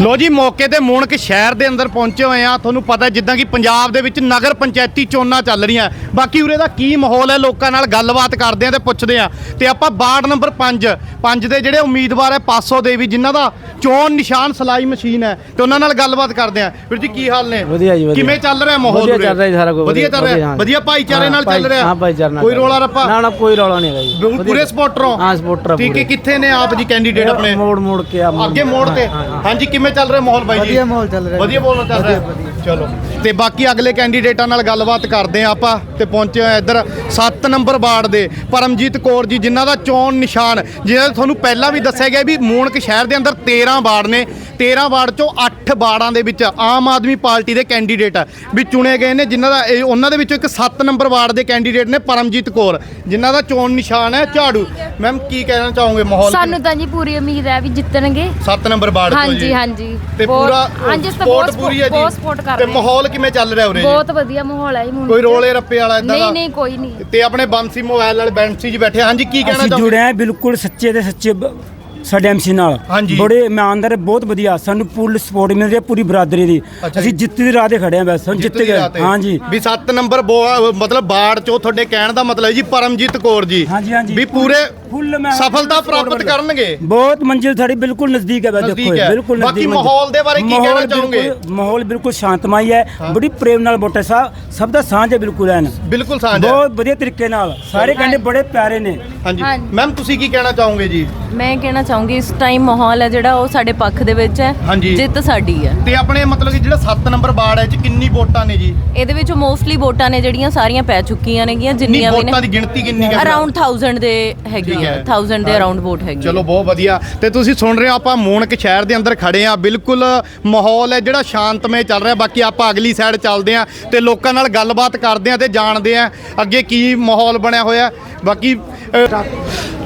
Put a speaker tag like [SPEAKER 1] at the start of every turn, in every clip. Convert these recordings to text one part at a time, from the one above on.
[SPEAKER 1] ਲੋ ਜੀ, ਮੌਕੇ ਤੇ ਮੂਣਕ ਸ਼ਹਿਰ ਦੇ ਅੰਦਰ ਪਹੁੰਚੇ ਹੋਏ ਆ। ਤੁਹਾਨੂੰ ਪਤਾ ਜਿੱਦਾਂ ਕਿ ਪੰਜਾਬ ਦੇ ਵਿੱਚ ਨਗਰ ਪੰਚਾਇਤੀ ਚੋਣਾਂ ਚੱਲ ਰਹੀਆਂ। ਬਾਕੀ ਉਰੇ ਦਾ ਕੀ ਮਾਹੌਲ ਹੈ? ਲੋਕਾਂ ਨਾਲ ਗੱਲਬਾਤ ਕਰਦੇ ਆ ਤੇ ਪੁੱਛਦੇ ਆ। ਤੇ ਆਪਾਂ ਵਾਰਡ ਨੰਬਰ 5 5 ਦੇ ਜਿਹੜੇ ਉਮੀਦਵਾਰ ਹੈ, ਪਾਸੋ ਦੇਵੀ, ਜਿਨ੍ਹਾਂ ਦਾ ਚੋਣ ਨਿਸ਼ਾਨ ਸਲਾਈ ਮਸ਼ੀਨ ਹੈ ਤੇ ਉਹਨਾਂ ਨਾਲ ਗੱਲਬਾਤ ਕਰਦੇ ਆ ਵੀਰ ਜੀ ਕੀ ਹਾਲ ਨੇ?
[SPEAKER 2] ਵਧੀਆ ਜੀ, ਵਧੀਆ।
[SPEAKER 1] ਕਿਵੇਂ ਚੱਲ ਰਿਹਾ ਮਾਹੌਲ
[SPEAKER 2] ਵਧੀਆ? ਚੱਲ ਰਿਹਾ ਜੀ ਸਾਰਾ ਕੁਝ,
[SPEAKER 1] ਵਧੀਆ ਚੱਲ ਰਿਹਾ। ਵਧੀਆ ਭਾਈਚਾਰੇ ਨਾਲ ਚੱਲ ਰਿਹਾ?
[SPEAKER 2] ਹਾਂ ਭਾਈਚਾਰੇ ਨਾਲ
[SPEAKER 1] ਕੋਈ ਰੋਲਾ। ਰੱਪਾ?
[SPEAKER 2] ਨਾ ਨਾ ਕੋਈ ਰੌਲਾ ਨਹੀਂ ਹੈਗਾ ਜੀ।
[SPEAKER 1] ਪੂਰੇ ਸਪੋਰਟਰ? ਹੋ
[SPEAKER 2] ਹਾਂ ਸਪੋਰਟਰ ਆ
[SPEAKER 1] ਠੀਕ ਹੈ। ਕਿੱਥੇ ਨੇ ਆਪ ਜੀ ਕੈਂਡੀਡੇਟ ਆਪਣੇ?
[SPEAKER 2] ਮੋੜ ਮੋੜ ਕੇ ਆ
[SPEAKER 1] ਅੱਗੇ ਮੋੜ ਤੇ? ਹਾਂਜੀ ਕਿਵੇਂ ਚੱਲ ਰਿਹਾ ਮਾਹੌਲ ਬਾਈ ਜੀ?
[SPEAKER 2] ਵਧੀਆ ਮਾਹੌਲ ਚੱਲ ਰਿਹਾ
[SPEAKER 1] ਵਧੀਆ ਮਾਹੌਲ ਚੱਲ ਰਿਹਾ? ਚਲੋ। ਤੇ ਬਾਕੀ ਅਗਲੇ ਕੈਂਡੀਡੇਟਾਂ ਨਾਲ ਗੱਲਬਾਤ ਕਰਦੇ ਆ ਆਪਾਂ ਤੇ ਪਹੁੰਚੇ ਹੋਏ ਇੱਧਰ 7 ਨੰਬਰ ਵਾਰਡ ਦੇ। ਪਰਮਜੀਤ ਕੌਰ ਜੀ ਜਿਨ੍ਹਾਂ ਦਾ ਚੋਣ ਨਿਸ਼ਾਨ ਜਿਹਨਾਂ ਤੁਹਾਨੂੰ ਪਹਿਲਾਂ ਵੀ ਦੱਸਿਆ ਗਿਆ ਵੀ ਮੂਣਕ ਸ਼ਹਿਰ ਦੇ ਅੰਦਰ 13 ਵਾਰਡ ਨੇ। 13 ਵਾਰਡ ਚੋਂ 8 ਵਾਰਡਾਂ ਦੇ ਵਿੱਚ ਆਮ ਆਦਮੀ ਪਾਰਟੀ ਦੇ ਕੈਂਡੀਡੇਟ ਆ ਵੀ ਚੁਣੇ ਗਏ ਨੇ ਜਿਨ੍ਹਾਂ ਦਾ ਇਹ- ਉਹਨਾਂ ਦੇ ਵਿੱਚੋਂ ਇੱਕ 7 ਨੰਬਰ ਵਾਰਡ ਦੇ ਕੈਂਡੀਡੇਟ ਨੇ ਪਰਮਜੀਤ ਕੌਰ ਜਿਨ੍ਹਾਂ ਦਾ ਚੋਣ ਨਿਸ਼ਾਨ ਹੈ ਝਾੜੂ। ਮੈਮ ਕੀ ਕਹਿਣਾ ਚਾਹੋਗੇ ਮਾਹੌਲ
[SPEAKER 3] ਸਾਨੂੰ ਤਾਂ ਜੀ ਪੂਰੀ ਉਮੀਦ ਹੈ ਵੀ ਜਿੱਤਣਗੇ।
[SPEAKER 1] 7 ਨੰਬਰ ਵਾਰਡ ਤੋਂ
[SPEAKER 3] ਹਾਂਜੀ
[SPEAKER 1] ਜੀ।
[SPEAKER 3] ਹਾਂਜੀ।
[SPEAKER 1] ਤੇ
[SPEAKER 3] ਬਹੁਤ-
[SPEAKER 1] ਪੂਰਾ
[SPEAKER 3] ਹਾਂਜੀ ਅਸੀਂ ਤਾਂ ਬਹੁਤ
[SPEAKER 1] ਪੂਰੀ ਹੈ ਜੀ।
[SPEAKER 3] ਬਹੁਤ ਸਪੋਰਟ ਕਰ
[SPEAKER 1] ਤੇ
[SPEAKER 3] ਰਹੇ ਹਾਂ।
[SPEAKER 1] ਮਾਹੌਲ ਕਿਵੇਂ ਚੱਲ ਰਿਹਾ ਉਰੇ ਜੀ?
[SPEAKER 3] ਬਹੁਤ ਵਧੀਆ ਮਾਹੌਲ ਹੈ ਜੀ ਹੁਣ
[SPEAKER 1] ਕੋਈ ਰੋਲੇ ਰੱਪੇ ਵਾਲਾ ਇਦਾਂ ਦਾ?
[SPEAKER 3] ਨਹੀਂ ਨਹੀਂ ਕੋਈ ਨਹੀਂ।
[SPEAKER 1] ਤੇ ਆਪਣੇ ਬੰਸੀ ਮੋਬਾਈਲ ਵਾਲੇ ਬੈਂਸੀ ਜੀ ਬੈਠੇ ਹਾਂਜੀ ਕੀ ਕਹਿਣਾ
[SPEAKER 4] ਅਸੀਂ
[SPEAKER 1] ਚਾਹੋਗੇ?
[SPEAKER 4] ਜੁੜੇ ਆ ਬਿਲਕੁਲ ਸੱਚੇ ਤੇ ਸੱਚੇ ਬ- ਸਾਡੇ ਐਮਸੀ ਨਾਲ
[SPEAKER 1] ਹਾਂਜੀ।
[SPEAKER 4] ਬੜੇ ਇਮਾਨਦਾਰ ਬਹੁਤ ਵਧੀਆ ਸਾਨੂੰ ਪੂਰੀ ਸਪੋਰਟ ਮਿਲ ਰਹੀ ਹੈ ਪੂਰੀ ਬਰਾਦਰੀ ਦੀ
[SPEAKER 1] ਅੱਛਾ
[SPEAKER 4] ਅਸੀਂ। ਜਿੱਤ ਦੀ ਰਾਹ ਤੇ ਖੜੇ ਆ ਬਸ ਹੁਣ ਜਿੱਤ ਗਏ ਹਾਂਜੀ
[SPEAKER 1] ਵੀ 7 ਨੰਬਰ ਬੋ- ਮਤਲਬ ਬਾੜ ਚੋਂ ਤੁਹਾਡੇ ਕਹਿਣ ਦਾ ਮਤਲਬ ਹੈ ਜੀ ਪਰਮਜੀਤ ਕੌਰ ਜੀ
[SPEAKER 4] ਹਾਂਜੀ, ਹਾਂਜੀ।
[SPEAKER 1] ਵੀ ਪੂਰੇ
[SPEAKER 4] ਫੁੱਲ ਮੈਂ
[SPEAKER 1] ਸਫਲਤਾ ਪ੍ਰਾਪਤ ਕਰਨਗੇ।
[SPEAKER 4] ਬਹੁਤ ਮੰਜ਼ਿਲ ਸਾਡੀ ਬਿਲਕੁਲ ਨਜ਼ਦੀਕ ਹੈ
[SPEAKER 1] ਨਜ਼ਦੀਕ
[SPEAKER 4] ਦੇਖੋ
[SPEAKER 1] ਹੈ।
[SPEAKER 4] ਬਿਲਕੁਲ
[SPEAKER 1] ਬਾਕੀ
[SPEAKER 4] ਨਜ਼ਦੀਕ ਮੰਜ਼ਿਲ।
[SPEAKER 1] ਮਾਹੌਲ ਦੇ ਬਾਰੇ ਕੀ ਕਹਿਣਾ ਚਾਹੋਗੇ?
[SPEAKER 4] ਬਿਲਕੁਲ- ਮਾਹੌਲ ਬਿਲਕੁਲ ਸ਼ਾਂਤਮਈ ਹੈ। ਬੜੀ ਪ੍ਰੇਮ ਨਾਲ ਵੋਟਰ ਸਾਹਿਬ ਸਭ ਦਾ ਸਾਂਝ ਹੈ ਬਿਲਕੁਲ ਐਨ।
[SPEAKER 1] ਬਿਲਕੁਲ ਸਾਂਝ ਹੈ।
[SPEAKER 4] ਬਹੁਤ ਵਧੀਆ ਤਰੀਕੇ ਨਾਲ। ਸਾਰੇ ਕਹਿੰਦੇ ਬੜੇ ਪਿਆਰੇ ਨੇ।
[SPEAKER 1] ਹਾਂਜੀ।
[SPEAKER 3] ਹਾਂਜੀ।
[SPEAKER 1] ਮੈਮ ਤੁਸੀਂ ਕੀ ਕਹਿਣਾ ਚਾਹੋਗੇ ਜੀ?
[SPEAKER 5] ਮੈਂ ਕਹਿਣਾ ਚਾਹੂੰਗੀ ਇਸ ਟਾਈਮ ਮਾਹੌਲ ਹੈ ਜਿਹੜਾ ਉਹ ਸਾਡੇ ਪੱਖ ਦੇ ਵਿੱਚ ਹੈ।
[SPEAKER 1] ਹਾਂਜੀ।
[SPEAKER 5] ਜਿੱਤ ਸਾਡੀ ਹੈ।
[SPEAKER 1] ਤੇ ਆਪਣੇ ਮਤਲਬ ਕਿ ਜਿਹੜਾ 7 ਨੰਬਰ ਬਾੜ ਹੈ ਇਹ ਚ ਕਿੰਨੀ ਵੋਟਾਂ ਨੇ ਜੀ?
[SPEAKER 5] ਇਹਦੇ ਵਿੱਚ ਮੋਸਟਲੀ ਵੋਟਾਂ ਨੇ ਜਿਹੜੀਆਂ ਸਾਰੀਆਂ ਪੈ ਚੁੱਕੀਆਂ ਨੇਗੀਆਂ
[SPEAKER 1] ਨਹੀਂ
[SPEAKER 5] ਜਿੰਨੀਆਂ ਵੀ ਨੇ।
[SPEAKER 1] ਵੋਟਾਂ ਦੀ ਗਿਣਤੀ ਕਿੰਨੀ ਹੈ?
[SPEAKER 5] ਅਰਾਊਂਡ 1000 ਦੇ
[SPEAKER 1] ਠੀਕ
[SPEAKER 5] ਹੈਗੀਆਂ
[SPEAKER 1] ਹੈ।
[SPEAKER 5] 1000 ਦੇ ਅਰਾਊਂਡ ਵੋਟ ਹੈਗੀ
[SPEAKER 1] ਚਲੋ ਬਹੁਤ ਵਧੀਆ। ਤੇ ਤੁਸੀਂ ਸੁਣ ਰਹੇ ਹੋ ਆਪਾਂ ਮੂਣਕ ਸ਼ਹਿਰ ਦੇ ਅੰਦਰ ਖੜੇ ਆ ਬਿਲਕੁਲ ਮਾਹੌਲ ਹੈ ਜਿਹੜਾ ਸ਼ਾਂਤਮਈ ਚੱਲ ਰਿਹਾ। ਬਾਕੀ ਆਪਾਂ ਅਗਲੀ ਸਾਈਡ ਚੱਲਦੇ ਆ ਤੇ ਲੋਕਾਂ ਨਾਲ ਗੱਲਬਾਤ ਕਰਦੇ ਆ ਤੇ ਜਾਣਦੇ ਆ ਅੱਗੇ ਕੀ ਮਾਹੌਲ ਬਣਿਆ ਹੋਇਆ। ਬਾਕੀ ਅ,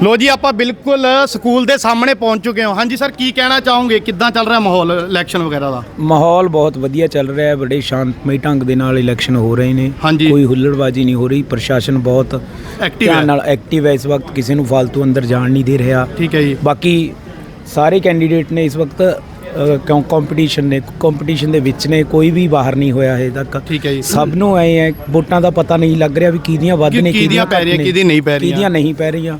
[SPEAKER 1] ਲੋ ਜੀ ਆਪਾਂ ਬਿਲਕੁਲ ਸਕੂਲ ਦੇ ਸਾਹਮਣੇ ਪਹੁੰਚ ਚੁੱਕੇ ਹਾਂ। ਹਾਂਜੀ ਸਰ ਕੀ ਕਹਿਣਾ ਚਾਹੋਗੇ? ਕਿੱਦਾਂ ਚੱਲ ਰਿਹਾ ਮਾਹੌਲ ਇਲੈਕਸ਼ਨ ਵਗੈਰਾ ਦਾ?
[SPEAKER 2] ਮਾਹੌਲ ਬਹੁਤ ਵਧੀਆ ਚੱਲ ਰਿਹਾ ਹੈ। ਬੜੇ ਸ਼ਾਂਤਮਈ ਢੰਗ ਦੇ ਨਾਲ ਇਲੈਕਸ਼ਨ ਹੋ ਰਹੇ ਨੇ।
[SPEAKER 1] ਹਾਂਜੀ।
[SPEAKER 2] ਕੋਈ ਹੁੱਲੜਬਾਜ਼ੀ ਨਹੀਂ ਹੋ ਰਹੀ। ਪ੍ਰਸ਼ਾਸਨ ਬਹੁਤ
[SPEAKER 1] ਐਕਟਿਵ
[SPEAKER 2] ਧਿਆਨ
[SPEAKER 1] ਹੈ।
[SPEAKER 2] ਨਾਲ ਐਕਟਿਵ ਹੈ। ਇਸ ਵਕਤ ਕਿਸੇ ਨੂੰ ਫालतू ਅੰਦਰ ਜਾਣ ਨਹੀਂ ਦੇ ਰਿਹਾ।
[SPEAKER 1] ਠੀਕ ਹੈ ਜੀ।
[SPEAKER 2] ਬਾਕੀ ਸਾਰੇ ਕੈਂਡੀਡੇਟ ਨੇ ਇਸ ਵਕਤ ਅ, ਕਿਉਂ ਕੰਪੀਟੀਸ਼ਨ ਨੇ? ਕੰਪੀਟੀਸ਼ਨ ਦੇ ਵਿੱਚ ਨੇ। ਕੋਈ ਵੀ ਬਾਹਰ ਨਹੀਂ ਹੋਇਆ ਹੈ ਤੱਕ।
[SPEAKER 1] ਠੀਕ ਹੈ ਜੀ।
[SPEAKER 2] ਸਭ ਨੂੰ ਐ ਹੈ ਵੋਟਾਂ ਦਾ ਪਤਾ ਨਹੀਂ ਲੱਗ ਰਿਹਾ ਵੀ ਕਿਹਦੀਆਂ ਵੱਧ
[SPEAKER 1] ਕਿ
[SPEAKER 2] ਨੇ
[SPEAKER 1] ਕਿਹਦੀਆਂ ਪੈ
[SPEAKER 2] ਘੱਟ
[SPEAKER 1] ਰਹੀਆਂ,
[SPEAKER 2] ਨੇ,
[SPEAKER 1] ਕਿਹਦੀ ਨਹੀਂ ਪੈ ਰਹੀਆਂ।
[SPEAKER 2] ਕਿਹਦੀਆਂ ਨਹੀਂ ਪੈ ਰਹੀਆਂ।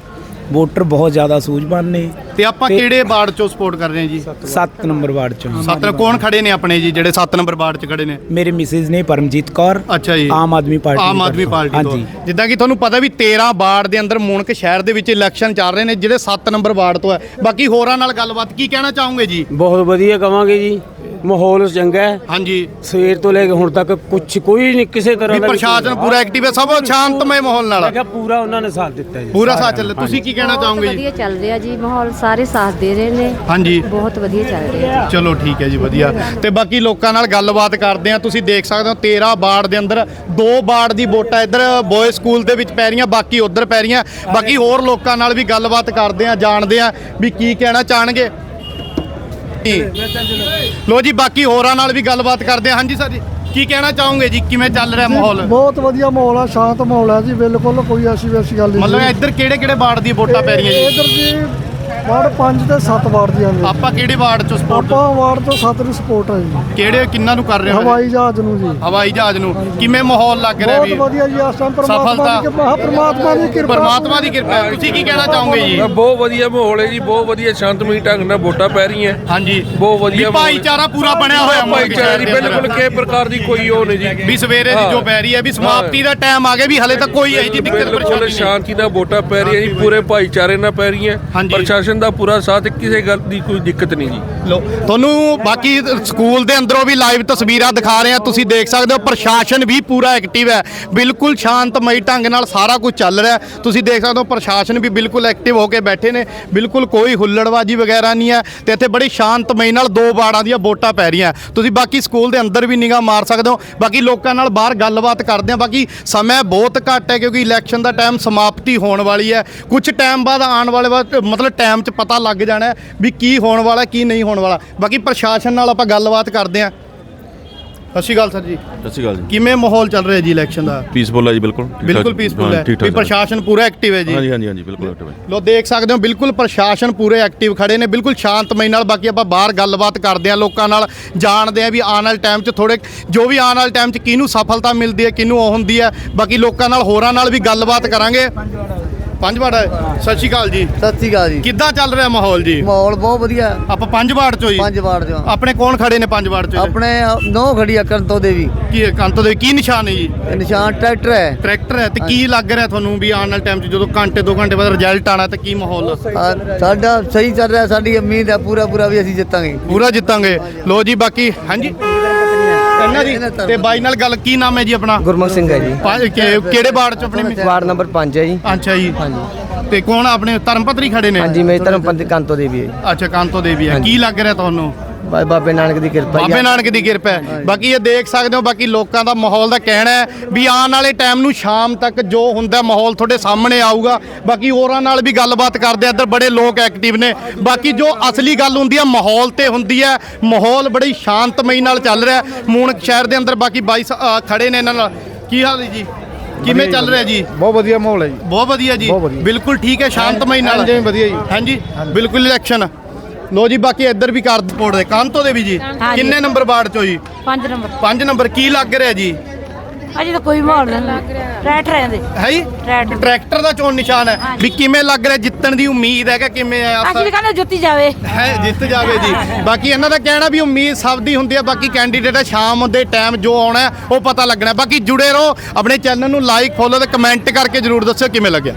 [SPEAKER 2] ਵੋਟਰ ਬਹੁਤ ਜ਼ਿਆਦਾ ਸੂਝਵਾਨ ਨੇ।
[SPEAKER 1] ਤੇ ਆਪਾਂ ਕਿਹੜੇ ਵਾਰਡ ਚੋਂ ਸਪੋਰਟ ਕਰ ਰਹੇ ਹਾਂ ਜੀ?
[SPEAKER 2] 7 ਨੰਬਰ ਵਾਰਡ ਚੋਂ।
[SPEAKER 1] ਸੱਤ ਕੌਣ ਖੜੇ ਨੇ ਆਪਣੇ ਜੀ ਜਿਹੜੇ 7 ਨੰਬਰ ਵਾਰਡ ਚ ਖੜੇ ਨੇ?
[SPEAKER 2] ਮੇਰੇ ਮਿਸਿਸ ਨੇ ਪਰਮਜੀਤ ਕੌਰ
[SPEAKER 1] ਅੱਛਾ ਜੀ।
[SPEAKER 2] ਆਮ ਆਦਮੀ ਪਾਰਟੀ
[SPEAKER 1] ਆਮ ਆਦਮੀ। ਪਾਰਟੀ ਤੋਂ।
[SPEAKER 2] ਹਾਂਜੀ।
[SPEAKER 1] ਜਿੱਦਾਂ ਕਿ ਤੁਹਾਨੂੰ ਪਤਾ ਵੀ 13 ਵਾਰਡ ਦੇ ਅੰਦਰ ਮੂਣਕ ਸ਼ਹਿਰ ਦੇ ਵਿੱਚ ਇਲੈਕਸ਼ਨ ਚੱਲ ਰਹੇ ਨੇ ਜਿਹੜੇ 7 ਨੰਬਰ ਵਾਰਡ ਤੋਂ ਹੈ। ਬਾਕੀ ਹੋਰਾਂ ਨਾਲ ਗੱਲਬਾਤ ਕੀ ਕਹਿਣਾ ਚਾਹੋਗੇ ਜੀ?
[SPEAKER 6] ਬਹੁਤ ਵਧੀਆ ਕਵਾਂਗੇ ਜੀ। ਮਾਹੌਲ ਚੰਗਾ ਹੈ।
[SPEAKER 1] ਹਾਂਜੀ।
[SPEAKER 6] ਸਵੇਰ ਤੋਂ ਲੈ ਕੇ ਹੁਣ ਤੱਕ ਕੁਝ ਕੋਈ ਨਹੀਂ ਕਿਸੇ ਤਰ੍ਹਾਂ
[SPEAKER 1] ਵੀ
[SPEAKER 6] ਦਾ
[SPEAKER 1] ਪ੍ਰਸ਼ਾਸਨ ਪੂਰਾ ਐਕਟਿਵ ਹੈ ਸਭ ਸ਼ਾਂਤਮਈ ਮਾਹੌਲ ਨਾਲ।
[SPEAKER 6] ਕਿਹਾ ਪੂਰਾ ਉਹਨਾਂ ਨੇ ਸਾਥ ਦਿੱਤਾ ਜੀ।
[SPEAKER 1] ਪੂਰਾ ਸਾਥ ਚੱਲ ਤੁਸੀਂ ਕੀ ਕਹਿਣਾ
[SPEAKER 3] ਬਹੁਤ
[SPEAKER 1] ਚਾਹੋਗੇ ਜੀ?
[SPEAKER 3] ਵਧੀਆ ਚੱਲ ਰਿਹਾ ਜੀ ਮਾਹੌਲ ਸਾਰੇ ਸਾਥ ਦੇ ਰਹੇ ਨੇ।
[SPEAKER 1] ਹਾਂਜੀ।
[SPEAKER 3] ਬਹੁਤ ਵਧੀਆ ਚੱਲ ਰਿਹਾ
[SPEAKER 1] ਚਲੋ ਠੀਕ ਹੈ ਜੀ ਵਧੀਆ। ਤੇ ਬਾਕੀ ਲੋਕਾਂ ਨਾਲ ਗੱਲਬਾਤ ਕਰਦੇ ਆ ਤੁਸੀਂ ਦੇਖ ਸਕਦੇ ਹੋ 13 ਬਾੜ ਦੇ ਅੰਦਰ ਦੋ ਬਾੜ ਦੀ ਵੋਟਾਂ ਇੱਧਰ ਬੋਏ ਸਕੂਲ ਦੇ ਵਿੱਚ ਪੈ ਰਹੀਆਂ ਬਾਕੀ ਉੱਧਰ ਪੈ ਰਹੀਆਂ। ਬਾਕੀ ਹੋਰ ਲੋਕਾਂ ਨਾਲ ਵੀ ਗੱਲਬਾਤ ਕਰਦੇ ਆ ਜਾਣਦੇ ਆ ਵੀ ਕੀ ਕਹਿਣਾ ਚਾਹਣਗੇ। ਲੋ ਜੀ ਬਾਕੀ ਹੋਰਾਂ ਨਾਲ ਵੀ ਗੱਲਬਾਤ ਕਰਦੇ ਆ ਹਾਂਜੀ ਸਰ ਜੀ ਕੀ ਕਹਿਣਾ ਚਾਹੋਗੇ ਜੀ? ਕਿਵੇਂ ਚੱਲ ਰਿਹਾ ਮਾਹੌਲ?
[SPEAKER 7] ਬਹੁਤ ਵਧੀਆ ਮਾਹੌਲ ਆ ਸ਼ਾਂਤ ਮਾਹੌਲ ਆ ਜੀ ਬਿਲਕੁਲ ਕੋਈ ਐਸੀ ਵੈਸੀ ਗੱਲ ਨਹੀਂ
[SPEAKER 1] ਮਤਲਬ ਇੱਧਰ ਕਿਹੜੇ ਕਿਹੜੇ ਬਾੜ ਦੀ ਵੋਟਾਂ ਪੈ ਰਹੀਆਂ ਜੀ?
[SPEAKER 7] ਇਧਰ ਜੀ ਵਾਰਡ 5 ਤੇ 7 ਵਾਰਡ ਦੀਆਂ ਨੇ।
[SPEAKER 1] ਆਪਾਂ ਕਿਹੜੇ ਬਾੜ ਚੋਂ ਸਪੋਰਟ
[SPEAKER 7] ਆਪਾਂ ਵਾਰਡ ਤੋਂ 7 ਦੀ ਸਪੋਰਟ ਹੈ ਜੀ।
[SPEAKER 1] ਕਿਹੜੇ ਕਿੰਨਾਂ ਨੂੰ ਕਰ ਰਹੇ ਹੋ?
[SPEAKER 7] ਹਵਾਈ ਜਹਾਜ਼ ਨੂੰ ਜੀ।
[SPEAKER 1] ਹਵਾਈ ਜਹਾਜ਼ ਨੂੰ। ਕਿਵੇਂ ਮਾਹੌਲ ਲੱਗ ਰਿਹਾ
[SPEAKER 7] ਬਹੁਤ
[SPEAKER 1] ਵੀ
[SPEAKER 7] ਵਧੀਆ ਜੀ ਇਸ ਟਾਈਮ। ਪਰਮਾਤਮਾ ਦੀ ਕਿਰਪਾ ਪਰਮਾਤਮਾ ਦੀ ਕਿਰਪਾ।
[SPEAKER 1] ਪਰਮਾਤਮਾ ਦੀ ਕਿਰਪਾ। ਤੁਸੀਂ ਕੀ ਕਹਿਣਾ ਚਾਹੋਗੇ ਜੀ?
[SPEAKER 8] ਬਹੁਤ ਵਧੀਆ ਮਾਹੌਲ ਹੈ ਜੀ ਬਹੁਤ ਵਧੀਆ ਸ਼ਾਂਤਮਈ ਢੰਗ ਨਾਲ ਵੋਟਾਂ ਪੈ ਰਹੀਆਂ।
[SPEAKER 1] ਹਾਂਜੀ।
[SPEAKER 8] ਬਹੁਤ ਵਧੀਆ
[SPEAKER 1] ਵੀ ਭਾਈਚਾਰਾ ਪੂਰਾ ਬਣਿਆ ਹੋਇਆ
[SPEAKER 8] ਭਾਈਚਾਰਾ ਜੀ
[SPEAKER 1] ਦੇ।
[SPEAKER 8] ਬਿਲਕੁਲ ਕਿਸੇ ਪ੍ਰਕਾਰ ਦੀ ਕੋਈ ਉਹ ਨਹੀਂ ਜੀ।
[SPEAKER 1] ਵੀ ਸਵੇਰੇ ਦੀ। ਜੋ ਪੈ ਰਹੀ ਹੈ ਵੀ ਸਮਾਪਤੀ ਦਾ ਟਾਈਮ ਆ ਗਿਆ ਵੀ ਹਲੇ ਤੱਕ ਕੋਈ ਇਹੋ ਜਿਹੀ ਦਿੱਕਤ ਪਰੇਸ਼ਾਨੀ ਨਹੀਂ।
[SPEAKER 8] ਸ਼ਾਂਤੀ ਨਾਲ ਵੋਟਾਂ ਪੈ ਰਹੀਆਂ ਜੀ ਪੂਰੇ ਭਾਈਚਾਰੇ ਨਾਲ ਪੈ ਰਹੀਆਂ।
[SPEAKER 1] ਹਾਂਜੀ।
[SPEAKER 8] ਪ੍ਰਸ਼ਾਸਨ ਦਾ ਪੂਰਾ ਸਾਥ, ਕਿਸੇ ਗੱਲ ਦੀ ਕੋਈ ਦਿੱਕਤ ਨਹੀਂ ਜੀ।
[SPEAKER 1] ਲੋ, ਤੁਹਾਨੂੰ ਬਾਕੀ ਸਕੂਲ ਦੇ ਅੰਦਰੋਂ ਵੀ ਲਾਈਵ ਤਸਵੀਰਾਂ ਦਿਖਾ ਰਹੇ ਆ ਤੁਸੀਂ ਦੇਖ ਸਕਦੇ ਹੋ, ਪ੍ਰਸ਼ਾਸਨ ਵੀ ਪੂਰਾ ਐਕਟਿਵ ਹੈ। ਬਿਲਕੁਲ ਸ਼ਾਂਤਮਈ ਢੰਗ ਨਾਲ ਸਾਰਾ ਕੁਝ ਚੱਲ ਰਿਹਾ ਤੁਸੀਂ ਦੇਖ ਸਕਦੇ ਹੋ, ਪ੍ਰਸ਼ਾਸਨ ਵੀ ਬਿਲਕੁਲ ਐਕਟਿਵ ਹੋ ਕੇ ਬੈਠੇ ਨੇ। ਬਿਲਕੁਲ ਕੋਈ ਹੁੱਲੜਬਾਜੀ ਵਗੈਰਾ ਨਹੀਂ ਹੈ ਤੇ ਇੱਥੇ ਬੜੀ ਸ਼ਾਂਤਮਈ ਨਾਲ ਦੋ ਬਾੜਾਂ ਦੀਆਂ ਵੋਟਾਂ ਪੈ ਰਹੀਆਂ। ਤੁਸੀਂ ਬਾਕੀ ਸਕੂਲ ਦੇ ਅੰਦਰ ਵੀ ਨਿਗਾਹ ਮਾਰ ਸਕਦੇ ਹੋ। ਬਾਕੀ ਲੋਕਾਂ ਨਾਲ ਬਾਹਰ ਗੱਲਬਾਤ ਕਰਦੇ ਆ ਬਾਕੀ ਸਮਾਂ ਬਹੁਤ ਘੱਟ ਹੈ ਕਿਉਂਕਿ ਇਲੈਕਸ਼ਨ ਦਾ ਟਾਈਮ ਸਮਾਪਤੀ ਹੋਣ ਵਾਲੀ ਹੈ। ਕੁਝ ਟਾਈਮ ਬਾਅਦ ਆਉਣ ਵਾਲੇ ਵਕਤ ਮਤਲਬ ਟਾਈਮ 'ਚ ਪਤਾ ਲੱਗ ਜਾਣਾ ਵੀ ਕੀ ਹੋਣ ਵਾਲਾ ਕੀ ਨਹੀਂ ਹੋਣ ਵਾਲਾ। ਬਾਕੀ ਪ੍ਰਸ਼ਾਸਨ ਨਾਲ ਆਪਾਂ ਗੱਲਬਾਤ ਕਰਦੇ ਆ ਸਤਿ ਸ਼੍ਰੀ ਅਕਾਲ ਸਰ ਜੀ।
[SPEAKER 9] ਸਤਿ ਸ਼੍ਰੀ ਅਕਾਲ ਜੀ।
[SPEAKER 1] ਕਿਵੇਂ ਮਾਹੌਲ ਚੱਲ ਰਿਹਾ ਜੀ ਇਲੈਕਸ਼ਨ ਦਾ?
[SPEAKER 9] ਪੀਸਫੁਲ ਹੈ ਜੀ ਬਿਲਕੁਲ। ਠੀਕ
[SPEAKER 1] ਬਿਲਕੁਲ
[SPEAKER 9] ਠਾਕ।
[SPEAKER 1] ਪੀਸਫੁਲ
[SPEAKER 9] ਹਾਂ,
[SPEAKER 1] ਹੈ।
[SPEAKER 9] ਠੀਕ
[SPEAKER 1] ਵੀ ਪ੍ਰਸ਼ਾਸਨ ਪੂਰਾ ਐਕਟਿਵ ਹੈ ਜੀ।
[SPEAKER 9] ਹਾਂਜੀ ਹਾਂਜੀ ਹਾਂਜੀ ਬਿਲਕੁਲ active ਹੈ
[SPEAKER 1] ਲੋ ਦੇਖ ਸਕਦੇ ਹੋ ਬਿਲਕੁਲ ਪ੍ਰਸ਼ਾਸਨ ਪੂਰੇ ਐਕਟਿਵ ਖੜੇ ਨੇ। ਬਿਲਕੁਲ ਸ਼ਾਂਤਮਈ ਨਾਲ ਬਾਕੀ ਆਪਾਂ ਬਾਹਰ ਗੱਲਬਾਤ ਕਰਦੇ ਆ ਲੋਕਾਂ ਨਾਲ ਜਾਣਦੇ ਆ ਵੀ ਆਉਣ ਵਾਲੇ ਟਾਈਮ 'ਚ ਥੋੜੇ ਜੋ ਵੀ ਆਉਣ ਵਾਲੇ ਟਾਈਮ 'ਚ ਕਿਹਨੂੰ ਸਫਲਤਾ ਮਿਲਦੀ ਹੈ ਕਿਹਨੂੰ ਉਹ ਹੁੰਦੀ ਹੈ। ਬਾਕੀ ਲੋਕਾਂ ਨਾਲ ਹੋਰਾਂ ਨਾਲ ਵੀ ਗੱਲਬਾਤ ਕਰਾਂਗੇ। ਪੰਜ ਵਾਰ ਸਤਿ ਸ਼੍ਰੀ ਅਕਾਲ ਜੀ।
[SPEAKER 10] ਸਤਿ ਸ਼੍ਰੀ ਅਕਾਲ ਜੀ।
[SPEAKER 1] ਕਿੱਦਾਂ ਚੱਲ ਰਿਹਾ ਮਾਹੌਲ ਜੀ?
[SPEAKER 10] ਮਾਹੌਲ ਬਹੁਤ ਵਧੀਆ। ਹੈ।
[SPEAKER 1] ਆਪਾਂ ਪੰਜ ਵਾਰ ਚੋਂ ਜੀ।
[SPEAKER 10] ਪੰਜ ਵਾਰ ਜੋ
[SPEAKER 1] ਆਪਣੇ ਕੌਣ ਖੜੇ ਨੇ ਪੰਜ ਵਾਰ ਚੋਂ ਜੀ?
[SPEAKER 10] ਆਪਣੇ ਨੌ ਖੜੀ ਆ ਕੰਤੋ ਦੇਵੀ।
[SPEAKER 1] ਕੀ ਹੈ, ਕੰਤ ਦੇ ਕੀ ਨਿਸ਼ਾਨ ਹੈ ਜੀ?
[SPEAKER 10] ਇਹ ਨਿਸ਼ਾਨ ਟਰੈਕਟਰ ਹੈ।
[SPEAKER 1] ਟਰੈਕਟਰ ਹੈ ਤੇ ਕੀ ਲੱਗ ਰਿਹਾ ਤੁਹਾਨੂੰ ਵੀ ਆਉਣ ਵਾਲੇ ਟਾਈਮ 'ਚ ਜਦੋਂ ਘੰਟੇ ਦੋ ਘੰਟੇ ਬਾਅਦ ਰਿਜ਼ਲਟ ਆਣਾ ਤੇ ਕੀ ਮਾਹੌਲ?
[SPEAKER 10] ਆ, ਸਾਡਾ ਸਹੀ ਚੱਲ ਰਿਹਾ ਸਾਡੀ ਉਮੀਦ ਹੈ ਪੂਰਾ ਪੂਰਾ ਵੀ ਅਸੀਂ ਜਿੱਤਾਂਗੇ।
[SPEAKER 1] ਪੂਰਾ ਜਿੱਤਾਂਗੇ। ਲੋ ਜੀ ਬਾਕੀ ਹਾਂਜੀ? ਕੰਨਾ ਜੀ? ਤੇ ਬਾਈ ਨਾਲ ਗੱਲ ਕੀ ਨਾਮ ਹੈ ਜੀ ਆਪਣਾ?
[SPEAKER 10] ਗੁਰਮੁਖ ਸਿੰਘ ਹੈ ਜੀ।
[SPEAKER 1] ਪੰਜ- ਕਿ- ਕਿਹੜੇ ਵਾਰਡ ਚ ਆਪਣੀ?
[SPEAKER 10] ਵਾਰਡ ਨੰਬਰ 5 ਹੈ ਜੀ।
[SPEAKER 1] ਅੱਛਾ ਜੀ। ਤੇ ਕੌਣ ਆਪਣੇ ਧਰਮਪਤਰੀ ਖੜੇ ਨੇ?
[SPEAKER 10] ਹਾਂਜੀ ਮੇਰੀ ਧਰਮਪੰਥ ਕੰਤੋ ਦੇਵੀ ਹੈ
[SPEAKER 1] ਅੱਛਾ ਕਾਂਤੋ ਦੇਵੀ ਹੈ। ਕੀ ਲੱਗ ਰਿਹਾ ਤੁਹਾਨੂੰ?
[SPEAKER 10] ਬਾਬਾ ਬਾਬੇ ਨਾਨਕ ਦੀ ਕਿਰਪਾ ਜੀ
[SPEAKER 1] ਬਾਬੇ ਨਾਨਕ ਦੀ ਕਿਰਪਾ ਹੈ। ਬਾਕੀ ਇਹ ਦੇਖ ਸਕਦੇ ਹੋ ਬਾਕੀ ਲੋਕਾਂ ਦਾ ਮਾਹੌਲ ਦਾ ਕਹਿਣਾ ਹੈ ਵੀ ਆਉਣ ਵਾਲੇ ਟਾਈਮ ਨੂੰ ਸ਼ਾਮ ਤੱਕ ਜੋ ਹੁੰਦਾ ਮਾਹੌਲ ਤੁਹਾਡੇ ਸਾਹਮਣੇ ਆਊਗਾ। ਬਾਕੀ ਹੋਰਾਂ ਨਾਲ ਵੀ ਗੱਲਬਾਤ ਕਰਦੇ ਆ ਇੱਧਰ ਬੜੇ ਲੋਕ ਐਕਟਿਵ ਨੇ। ਬਾਕੀ ਜੋ ਅਸਲੀ ਗੱਲ ਹੁੰਦੀ ਹੈ ਮਾਹੌਲ ਤੇ ਹੁੰਦੀ ਹੈ। ਮਾਹੌਲ ਬੜੀ ਸ਼ਾਂਤਮਈ ਨਾਲ ਚੱਲ ਰਿਹਾ ਹੈ। ਮੂਣਕ ਸ਼ਹਿਰ ਦੇ ਅੰਦਰ ਬਾਕੀ ਬਾਈ ਸ- ਅ, ਖੜੇ ਨੇ ਇਹਨਾਂ ਨਾਲ। ਕੀ ਹਾਲ ਹੈ ਜੀ? ਕਿਵੇਂ ਚੱਲ ਰਿਹਾ ਜੀ?
[SPEAKER 7] ਬਹੁਤ ਵਧੀਆ ਮਾਹੌਲ ਹੈ ਜੀ।
[SPEAKER 1] ਬਹੁਤ ਵਧੀਆ ਜੀ।
[SPEAKER 7] ਬਹੁਤ ਵਧੀਆ।
[SPEAKER 1] ਬਿਲਕੁਲ ਠੀਕ ਹੈ ਸ਼ਾਂਤਮਈ ਨਾਲ।
[SPEAKER 7] ਹਾਂਜੀ, ਵਧੀਆ ਜੀ।
[SPEAKER 1] ਹਾਂਜੀ। ਬਿਲਕੁਲ ਇਲੈਕਸ਼ਨ। ਲੋ ਜੀ ਬਾਕੀ ਇੱਧਰ ਵੀ ਕਰ ਰਿਪੋਰਟ ਦੇ। ਕਾਂਤੋ ਦੇ ਵੀ ਜੀ।
[SPEAKER 3] ਹਾਂਜੀ।
[SPEAKER 1] ਕਿੰਨੇ ਨੰਬਰ ਵਾਰਡ ਚੋ ਜੀ?
[SPEAKER 3] 5 ਨੰਬਰ।
[SPEAKER 1] 5 ਨੰਬਰ ਕੀ ਲੱਗ ਰਿਹਾ ਜੀ?
[SPEAKER 3] ਅਜੇ ਤਾਂ ਕੋਈ ਮਾਹੌਲ ਨਹੀਂ। ਲੱਗ ਰਿਹਾ। ਟਰੈਕਟਰ ਹੈ ਦੇ
[SPEAKER 1] ਹੈ ਜੀ?
[SPEAKER 3] ਟਰੈਕਟਰ
[SPEAKER 1] ਟਰੈਕਟਰ ਦਾ ਚੋਣ ਨਿਸ਼ਾਨ ਹੈ। ਵੀ ਕਿਵੇਂ ਲੱਗ ਰਿਹਾ ਜਿੱਤਣ ਦੀ ਉਮੀਦ ਹੈ ਕਿ ਕਿਵੇਂ ਹੈ
[SPEAKER 3] ਅਸੀਂ ਵੀ ਕਹਿੰਦੇ ਜੁੱਤੀ ਜਾਵੇ।
[SPEAKER 1] ਹੈ ਜਿੱਤ ਜਾਵੇ ਜੀ। ਬਾਕੀ ਇਹਨਾਂ ਦਾ ਕਹਿਣਾ ਵੀ ਉਮੀਦ ਸਭ ਦੀ ਹੁੰਦੀ ਹੈ ਬਾਕੀ ਕੈਂਡੀਡੇਟ ਹੈ ਸ਼ਾਮ ਦੇ ਟਾਈਮ ਜੋ ਆਉਣਾ ਹੈ, ਉਹ ਪਤਾ ਲੱਗਣਾ ਹੈ। ਬਾਕੀ ਜੁੜੇ ਰਹੋ ਆਪਣੇ ਚੈਨਲ ਨੂੰ ਲਾਈਕ ਫੋਲੋ ਤੇ ਕਮੈਂਟ ਕਰਕੇ ਜਰੂਰ ਦੱਸਿਓ ਕਿਵੇਂ ਲੱਗਿਆ।